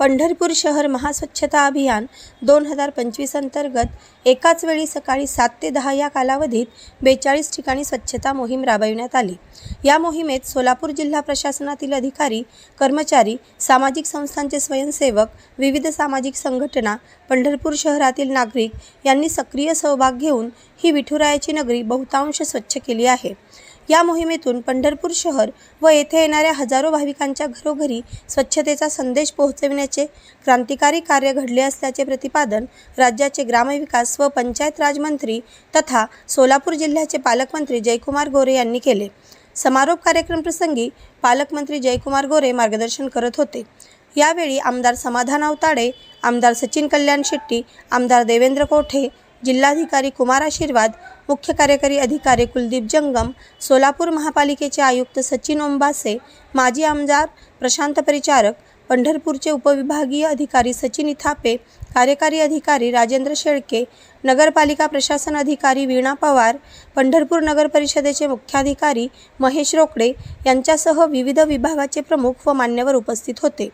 पंढरपूर शहर महास्वच्छता अभियान दोन हजार पंचवीस अंतर्गत एकाच वेळी सकाळी सात ते दहा या कालावधीत बेचाळीस ठिकाणी स्वच्छता मोहीम राबविण्यात आली. या मोहिमेत सोलापूर जिल्हा प्रशासनातील अधिकारी कर्मचारी सामाजिक संस्थांचे स्वयंसेवक विविध सामाजिक संघटना पंढरपूर शहरातील नागरिक यांनी सक्रिय सहभाग घेऊन ही विठुरायाची नगरी बहुतांश स्वच्छ केली आहे. या मोहिमेतून पंढरपूर शहर व येथे येणाऱ्या हजारो भाविकांच्या घरोघरी स्वच्छतेचा संदेश पोहोचविण्याचे क्रांतिकारी कार्य घडले असल्याचे प्रतिपादन राज्याचे ग्रामविकास व पंचायत राजमंत्री तथा सोलापूर जिल्ह्याचे पालकमंत्री जयकुमार गोरे यांनी केले. समारोप कार्यक्रमप्रसंगी पालकमंत्री जयकुमार गोरे मार्गदर्शन करत होते. यावेळी आमदार समाधान अवताडे आमदार सचिन कल्याण शेट्टी आमदार देवेंद्र कोठे जिल्हाधिकारी कुमार आशीर्वाद मुख्य कार्यकारी अधिकारी कुलदीप जंगम सोलापूर महापालिकेचे आयुक्त सचिन ओंबासे माजी आमदार प्रशांत परिचारक पंढरपूरचे उपविभागीय अधिकारी सचिन इथापे कार्यकारी अधिकारी राजेंद्र शेळके नगरपालिका प्रशासन अधिकारी वीणा पवार पंढरपूर नगर परिषदेचे मुख्याधिकारी महेश रोकडे यांच्यासह विविध विभागाचे प्रमुख व मान्यवर उपस्थित होते.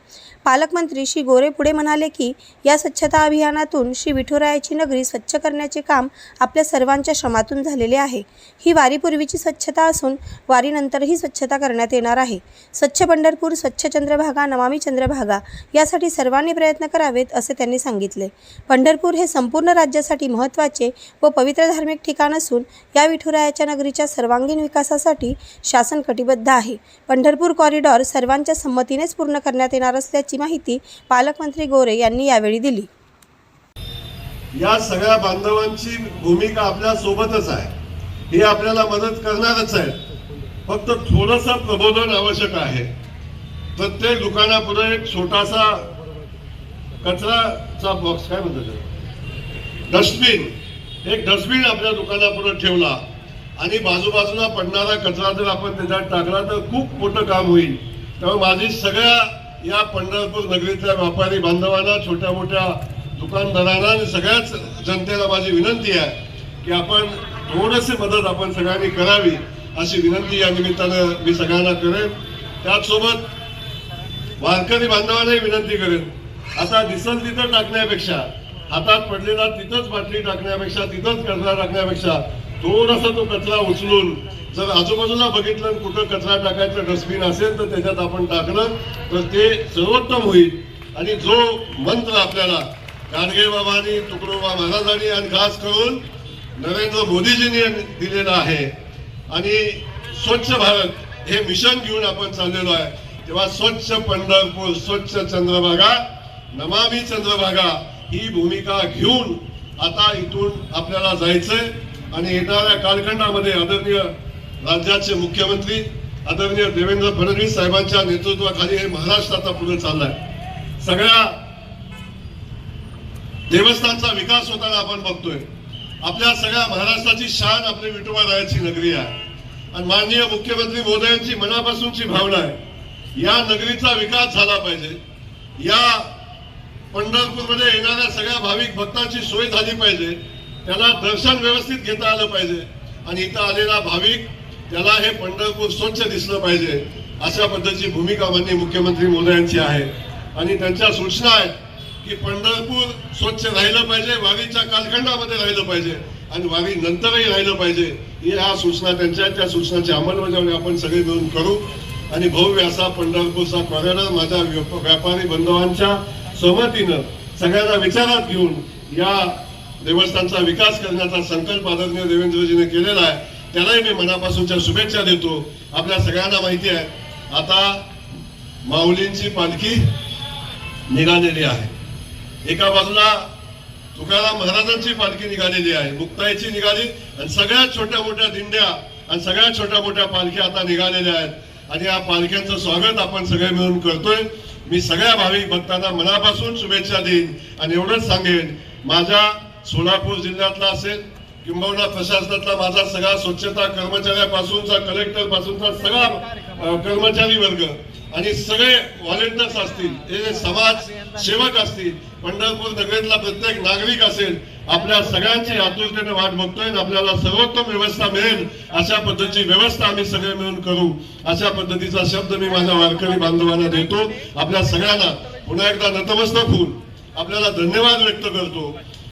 पालकमंत्री श्री गोरे पुढे म्हणाले की या स्वच्छता अभियानातून श्री विठुरायाची नगरी स्वच्छ करण्याचे काम आपल्या सर्वांच्या श्रमातून झालेले आहे. ही वारीपूर्वीची स्वच्छता असून वारीनंतरही स्वच्छता करण्यात येणार आहे. स्वच्छ पंढरपूर स्वच्छ चंद्रभागा नमामी चंद्रभागा यासाठी सर्वांनी प्रयत्न करावेत असे त्यांनी सांगितले. पंढरपूर हे संपूर्ण राज्यासाठी महत्त्वाचे व पवित्र धार्मिक ठिकाण असून या विठुरायाच्या नगरीच्या सर्वांगीण विकासासाठी शासन कटिबद्ध आहे. पंढरपूर कॉरिडॉर सर्वांच्या संमतीनेच पूर्ण करण्यात येणार असल्याची माहिती पालकमंत्री गोरे यांनी यावेळी दिली. या सगळ्या बांधवांची भूमिका आपल्या सोबतच आहे. हे आपल्याला मदत करणारच आहे फक्त थोडस प्रबोधन आवश्यक आहे. प्रत्येक दुकानापुढे एक छोटासा कचराचा बॉक्स काय म्हणतात डस्टबिन एक डस्टबिन आपल्या दुकानापुढे ठेवला आणि बाजूबाजूला पडणारा कचरा जर आपण त्याच्यात टाकला तर खूप मोठं काम होईल. त्यामुळे माझी सगळ्या या पंढरपूर नगरीतल्या व्यापारी बांधवांना छोट्या मोठ्या दुकानदारांना आणि सगळ्याच जनतेला माझी विनंती आहे की आपण थोडीशी मदत आपण सगळ्यांनी करावी अशी विनंती या निमित्तानं मी सगळ्यांना करेन. त्याचसोबत वारकरी बांधवांनाही विनंती करेन. आता दिसल तिथं टाकण्यापेक्षा हातात पडलेला तिथंच बाटली टाकण्यापेक्षा तिथंच कचरा टाकण्यापेक्षा थोडासा तो कचरा उचलून जर आजूबाजूला बघितलं आणि कुठं कचरा टाकायचं डस्टबिन असेल तर त्याच्यात आपण टाकलं तर ते सर्वोत्तम होईल. आणि जो मंत्र आपल्याला गाडगे बाबांनी तुकडोबा महाराजांनी आणि खास करून नरेंद्र मोदीजींनी दिलेला आहे. आणि स्वच्छ भारत हे मिशन घेऊन आपण चाललेलो आहे. तेव्हा स्वच्छ पंढरपूर स्वच्छ चंद्रभागा नमामी चंद्रभागा ही भूमिका घेऊन आता इथून आपल्याला जायचंय. आणि येणाऱ्या कालखंडामध्ये आदरणीय राज्याचे मुख्यमंत्री आदरणीय देवेंद्र फडणवीस साहेबांच्या नेतृत्वाखाली हे महाराष्ट्र आता पुढे चाललाय. सगळ्या देवस्थानचा विकास होताना आपण बघतोय. आपल्या सगळ्या महाराष्ट्राची शान आपली विठोबा रायाची नगरी आहे. आणि माननीय मुख्यमंत्री मोदयांची मनापासूनची भावना आहे. या नगरीचा विकास झाला पाहिजे. या पंढरपूरमध्ये येणाऱ्या सगळ्या भाविक भक्तांची सोय झाली पाहिजे. त्याला दर्शन व्यवस्थित घेता आलं पाहिजे. आणि इथं आलेला भाविक त्याला हे पंढरपूर स्वच्छ दिसलं पाहिजे अशा पद्धतीची भूमिका माननीय मुख्यमंत्री मोदयांची आहे. आणि त्यांच्या सूचना आहेत की पंढरपूर स्वच्छ राहिलं पाहिजे वारीच्या कालखंडामध्ये राहिलं पाहिजे आणि वारी नंतरही राहिलं पाहिजे या सूचना त्यांच्या त्या सूचनाची अंमलबजावणी आपण सगळे मिळून करू. आणि भव्य असा पंढरपूरचा कॉरिडॉर माझ्या व्यापारी बांधवांच्या सोमतीनं सगळ्यांना विचारात घेऊन या देवस्थानचा विकास करण्याचा संकल्प आदरणीय देवेंद्रजीने केलेला आहे. त्यालाही मी मनापासूनच्या शुभेच्छा देतो. आपल्या सगळ्यांना माहिती आहे आता माऊलींची पालखी निघालेली आहे. एका बाजूला तुकाराम महाराजांची पालखी निघालेली आहे मुक्ताईची निघाली आणि सगळ्यात छोट्या मोठ्या दिंड्या आणि सगळ्यात छोट्या मोठ्या पालख्या आता निघालेल्या आहेत. आणि या पालख्यांचं स्वागत आपण सगळे मिळून करतोय. मी सगळ्या भाविक भक्तांना मनापासून शुभेच्छा देईन आणि एवढंच सांगेन माझ्या सोलापूर जिल्ह्यातला असेल किंबहुना प्रशासनातला माझा सगळा स्वच्छता कर्मचाऱ्यापासूनचा कलेक्टर पासूनचा सगळा कर्मचारी वर्ग आणि सगळे व्हॉलेंटियर्स असतील हे जे समाज सेवक असतील पंढरपूर नगरीतला प्रत्येक नागरिक असेल आपल्या सगळ्यांची आतुरतेने वाट बघतोय आपल्याला सर्वोत्तम व्यवस्था मिळेल अशा पद्धतीची व्यवस्था आम्ही सगळे मिळून करू. अशा पद्धतीचा शब्द मी माझ्या वारकरी बांधवांना देतो. आपल्या सगळ्यांना पुन्हा एकदा नतमस्तक होऊन आपल्याला धन्यवाद व्यक्त करतो.